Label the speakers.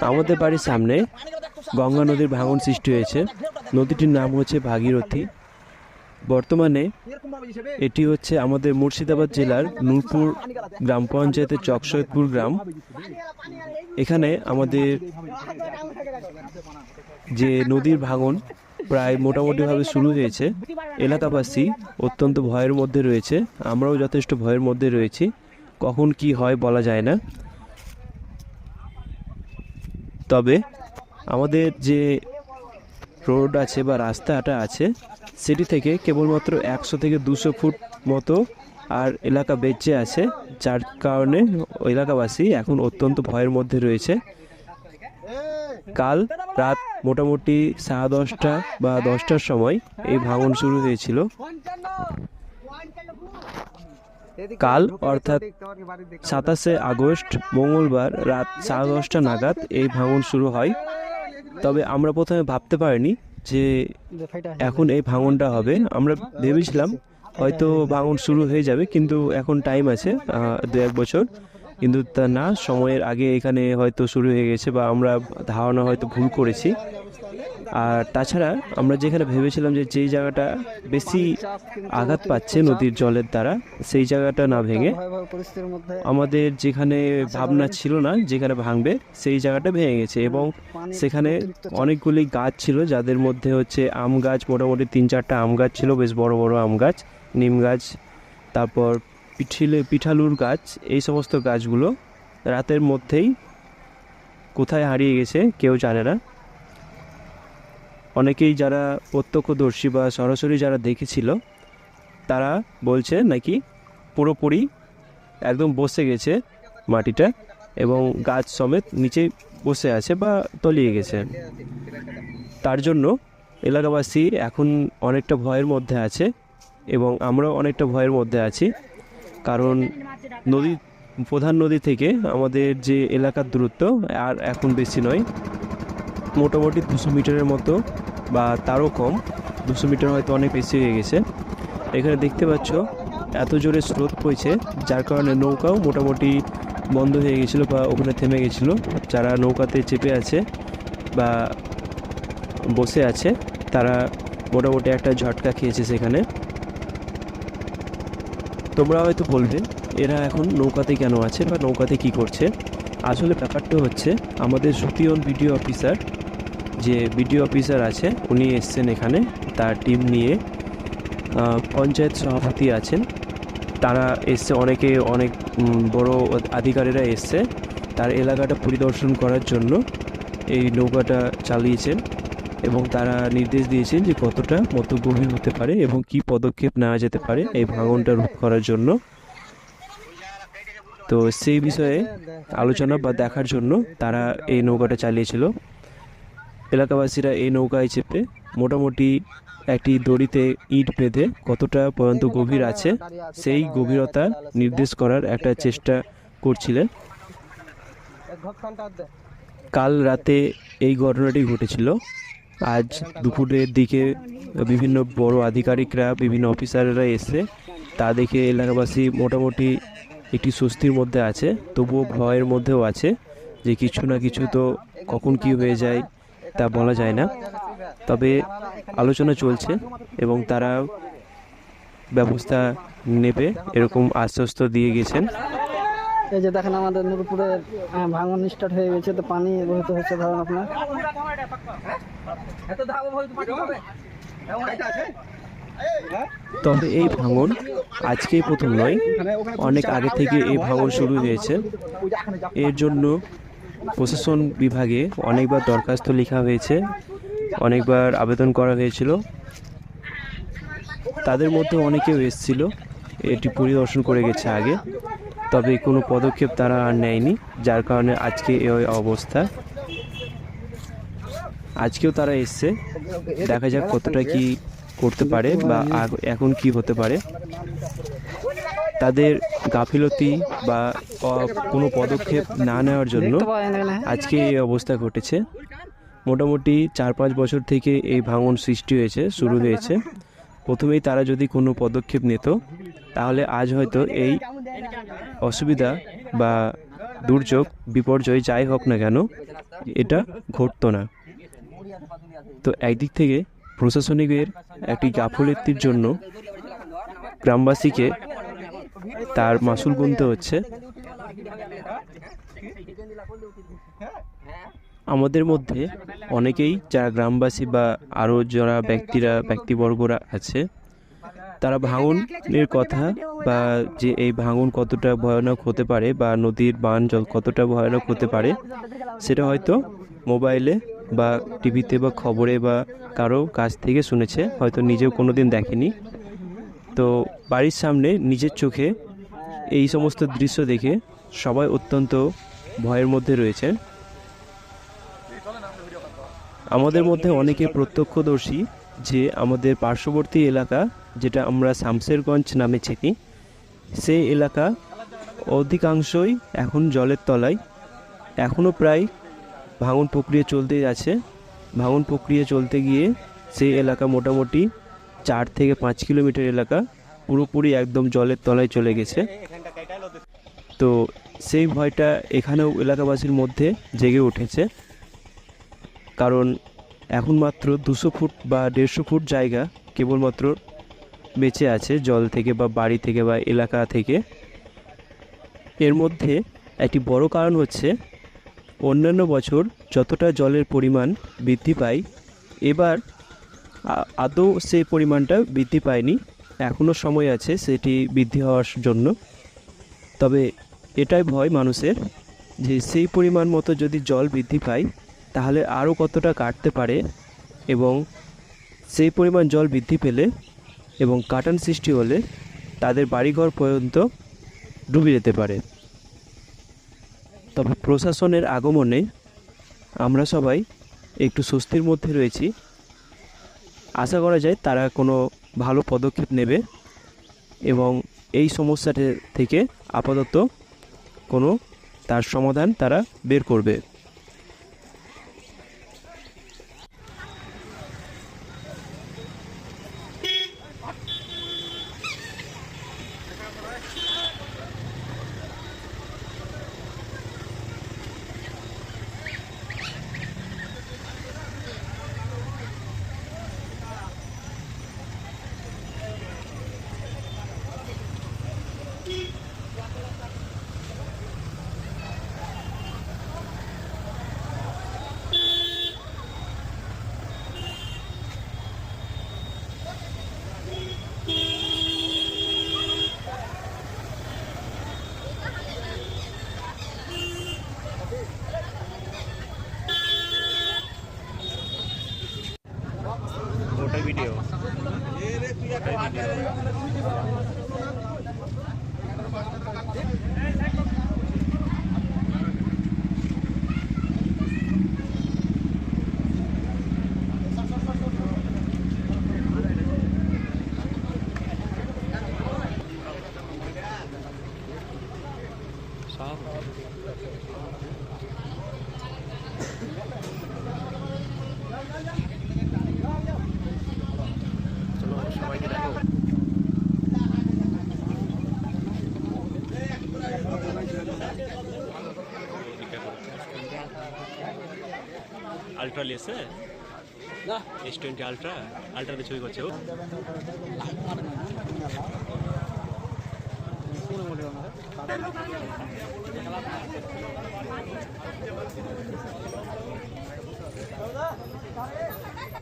Speaker 1: আমাদের বাড়ির সামনে গঙ্গা নদীর ভাঙন সৃষ্টি হয়েছে। নদীটির নাম হচ্ছে ভাগীরথী। বর্তমানে এটি হচ্ছে আমাদের মুর্শিদাবাদ জেলার নূরপুর গ্রাম পঞ্চায়েতের চকসৈদপুর গ্রাম। এখানে আমাদের যে নদীর ভাঙন প্রায় মোটামুটিভাবে শুরু হয়েছে। এলাকাবাসী অত্যন্ত ভয়ের মধ্যে রয়েছে। আমরাও যথেষ্ট ভয়ের মধ্যে রয়েছি। কখন কি হয় বলা যায় না। তবে আমাদের যে রোড আছে বা রাস্তাটা আছে, সেটি থেকে কেবলমাত্র একশো থেকে দুশো ফুট মতো আর এলাকা বেঁচে আছে, যার কারণে এলাকাবাসী এখন অত্যন্ত ভয়ের মধ্যে রয়েছে। কাল রাত মোটামুটি সাড়ে দশটা বা দশটার সময় এই ভাঙন শুরু হয়েছিল। কাল, অর্থাৎ সাতাশে আগস্ট, মঙ্গলবার রাত সাড়ে দশটা নাগাদ এই ভাঙন শুরু হয়। তবে আমরা প্রথমে ভাবতে পারিনি যে এখন এই ভাঙনটা হবে। আমরা ভেবেছিলাম হয়তো ভাঙন শুরু হয়ে যাবে, কিন্তু এখন টাইম আছে দু এক বছর। কিন্তু তা না, সময়ের আগে এখানে হয়তো শুরু হয়ে গেছে বা আমরা ধারণা হয়তো ভুল করেছি। আর তাছাড়া আমরা যেখানে ভেবেছিলাম যে যেই জায়গাটা বেশি আঘাত পাচ্ছে নদীর জলের দ্বারা, সেই জায়গাটা না ভেঙে আমাদের যেখানে ভাবনা ছিল না যেখানে ভাঙবে, সেই জায়গাটা ভেঙে গেছে এবং সেখানে অনেকগুলি গাছ ছিল যাদের মধ্যে হচ্ছে আম গাছ, মোটামুটি তিন চারটা আম গাছ ছিল, বেশ বড় বড় আম গাছ, নিম গাছ, তারপর পিঠিলে, পিঠালুর গাছ, এই সমস্ত গাছগুলো রাতের মধ্যেই কোথায় হারিয়ে গেছে কেউ জানে না। অনেকেই যারা প্রত্যক্ষদর্শী বা সরাসরি যারা দেখেছিল, তারা বলছে নাকি পুরোপুরি একদম বসে গেছে মাটিটা এবং গাছ সমেত নিচে বসে আছে বা তলিয়ে গেছে। তার জন্য এলাকাবাসী এখন অনেকটা ভয়ের মধ্যে আছে এবং আমরাও অনেকটা ভয়ের মধ্যে আছি। কারণ নদী, প্রধান নদী থেকে আমাদের যে এলাকার দূরত্ব আর এখন বেশি নয়। মোটামুটি দুশো মিটারের মতো বা তারও কম। দুশো মিটার হয়তো অনেক বেশি হয়ে গেছে। এখানে দেখতে পাচ্ছ, এত জোরে স্রোত বইছে, যার কারণে নৌকাও মোটামুটি বন্ধ হয়ে গেছিল বা ওখানে থেমে গেছিল। যারা নৌকাতে চেপে আছে বা বসে আছে, তারা মোটামুটি একটা ঝটকা খেয়েছে সেখানে। তোমরা হয়তো বলবে, এরা এখন নৌকাতে কেন আছে বা নৌকাতে কি করছে? আসলে ব্যাপারটা হচ্ছে, আমাদের সতীয়ন বিডিও অফিসার যে বিডিও অফিসার আছে, উনি এসছেন এখানে। তার টিম নিয়ে পঞ্চায়েত সভাপতি আছেন। তারা এসছে, অনেকে, অনেক বড় আধিকারীরা এসছে। তার এলাকাটা পরিদর্শন করার জন্য এই নৌকাটা চালিয়েছেন এবং তারা নির্দেশ দিয়েছেন যে কতটা মতো গভীর হতে পারে এবং কি পদক্ষেপ নেওয়া যেতে পারে এই ভাঙনটা রোধ করার জন্য। তো সেই বিষয়ে আলোচনা বা দেখার জন্য তারা এই নৌকাটা চালিয়েছিল। এলাকাবাসীরা এই নৌকায় চেপে মোটামুটি একটি দড়িতে ইট বেঁধে কতটা পর্যন্ত গভীর আছে, সেই গভীরতা নির্দেশ করার একটা চেষ্টা করছিলেন। কাল রাতে এই ঘটনাটি ঘটেছিল। আজ দুপুরের দিকে বিভিন্ন বড় আধিকারিকরা, বিভিন্ন অফিসাররা এসে তা দেখে এলাকাবাসী মোটামুটি একটি স্বস্তির মধ্যে আছে, তবুও ভয়ের মধ্যেও আছে যে কিছু না কিছু তো কখন কি হয়ে যায় তা বলা যায় না। তবে আলোচনা চলছে এবং তারা ব্যবস্থা নেবে এরকম আশ্বস্ত দিয়ে গেছেন।
Speaker 2: এই যে দেখেন আমাদের নূরপুরের ভাঙন স্টার্ট হয়ে গেছে তো পানি বহিত হচ্ছে ধরুন আপনার।
Speaker 1: তবে এই ভাঙন আজকেই প্রথম নয় অনেক আগে থেকে এই ভাঙন শুরু হয়েছে। এর জন্য প্রশাসন বিভাগে অনেকবার দরখাস্ত লেখা হয়েছে, অনেকবার আবেদন করা হয়েছিল। তাদের মধ্যে অনেকেও এসেছিল, এটি পরিদর্শন করে গেছে আগে, তবে কোনো পদক্ষেপ তারা আর নেয়নি, যার কারণে আজকে এই অবস্থা। আজকেও তারা এসছে, দেখা যাক কতটা কি করতে পারে বা এখন কি হতে পারে। তাদের গাফিলতি বা কোনো পদক্ষেপ না নেওয়ার জন্য। আজকে এই অবস্থা ঘটেছে মোটামুটি চার পাঁচ বছর থেকে এই ভাঙন সৃষ্টি হয়েছে, শুরু হয়েছে প্রথমেই তারা যদি কোনো পদক্ষেপ নিত, তাহলে আজ হয়তো এই অসুবিধা বা দুর্যোগ, বিপর্যয় যাই হোক না কেন, এটা ঘটতো না তো একদিক থেকে প্রশাসনিকের একটি গাফলতির জন্য গ্রামবাসীকে তার মাসুল গুনতে হচ্ছে। আমাদের মধ্যে অনেকেই যারা গ্রামবাসী বা আরও যারা ব্যক্তিরা, ব্যক্তিবর্গরা আছে, তারা ভাঙনের কথা বা যে এই ভাঙন কতটা ভয়ানক হতে পারে বা নদীর বান জল কতটা ভয়ানক হতে পারে, সেটা হয়তো মোবাইলে বা টিভিতে বা খবরে বা কারও কাছ থেকে শুনেছে, হয়তো নিজেও কোনো দিন দেখেনি। তো বাড়ির সামনে নিজের চোখে এই সমস্ত দৃশ্য দেখে সবাই অত্যন্ত ভয়ের মধ্যে রয়েছে। আমাদের মধ্যে অনেকে প্রত্যক্ষদর্শী যে আমাদের পার্শ্ববর্তী এলাকা, যেটা আমরা শামশেরগঞ্জ নামে চিনি, সেই এলাকা অধিকাংশই এখন জলের তলায়, এখনও প্রায় ভাঙন প্রক্রিয়া চলতেই আছে ভাঙন প্রক্রিয়া চলতে গিয়ে সেই এলাকা মোটামুটি চার থেকে পাঁচ কিলোমিটার এলাকা পুরোপুরি একদম জলের তলায় চলে গেছে। তো সেই ভয়টা এখানেও এলাকাবাসীর মধ্যে জেগে উঠেছে। কারণ এখন মাত্র দুশো ফুট বা দেড়শো ফুট জায়গা কেবলমাত্র বেঁচে আছে জল থেকে বা বাড়ি থেকে বা এলাকা থেকে। এর মধ্যে একটি বড় কারণ হচ্ছে অন্যান্য বছর যতটা জলের পরিমাণ বৃদ্ধি পায়, এবার আদৌ সেই পরিমাণটা বৃদ্ধি পায়নি। এখনও সময় আছে সেটি বৃদ্ধি হওয়ার জন্য। তবে এটাই ভয় মানুষের যে সেই পরিমাণ মতো যদি জল বৃদ্ধি পায়, তাহলে আরও কতটা কাটতে পারে এবং সেই পরিমাণ জল বৃদ্ধি পেলে এবং কাটান সৃষ্টি হলে তাদের বাড়িঘর পর্যন্ত ডুবে যেতে পারে। তবে প্রশাসনের আগমনে আমরা সবাই একটু স্বস্তির মধ্যে রয়েছি। আশা করা যায় তারা কোনো ভালো পদক্ষেপ নেবে এবং এই সমস্যাটা থেকে আপাতত কোনো তার সমাধান তারা বের করবে।
Speaker 2: ಅಲ್ಟ್ರಲ್ಲಿ
Speaker 1: ಸರ್ ಎಸ್ ಟ್ವೆಂಟಿ ಅಲ್ಟ್ರಾ ಅಲ್ಟ್ರಾದ ಚೂಗೆ వచ్చు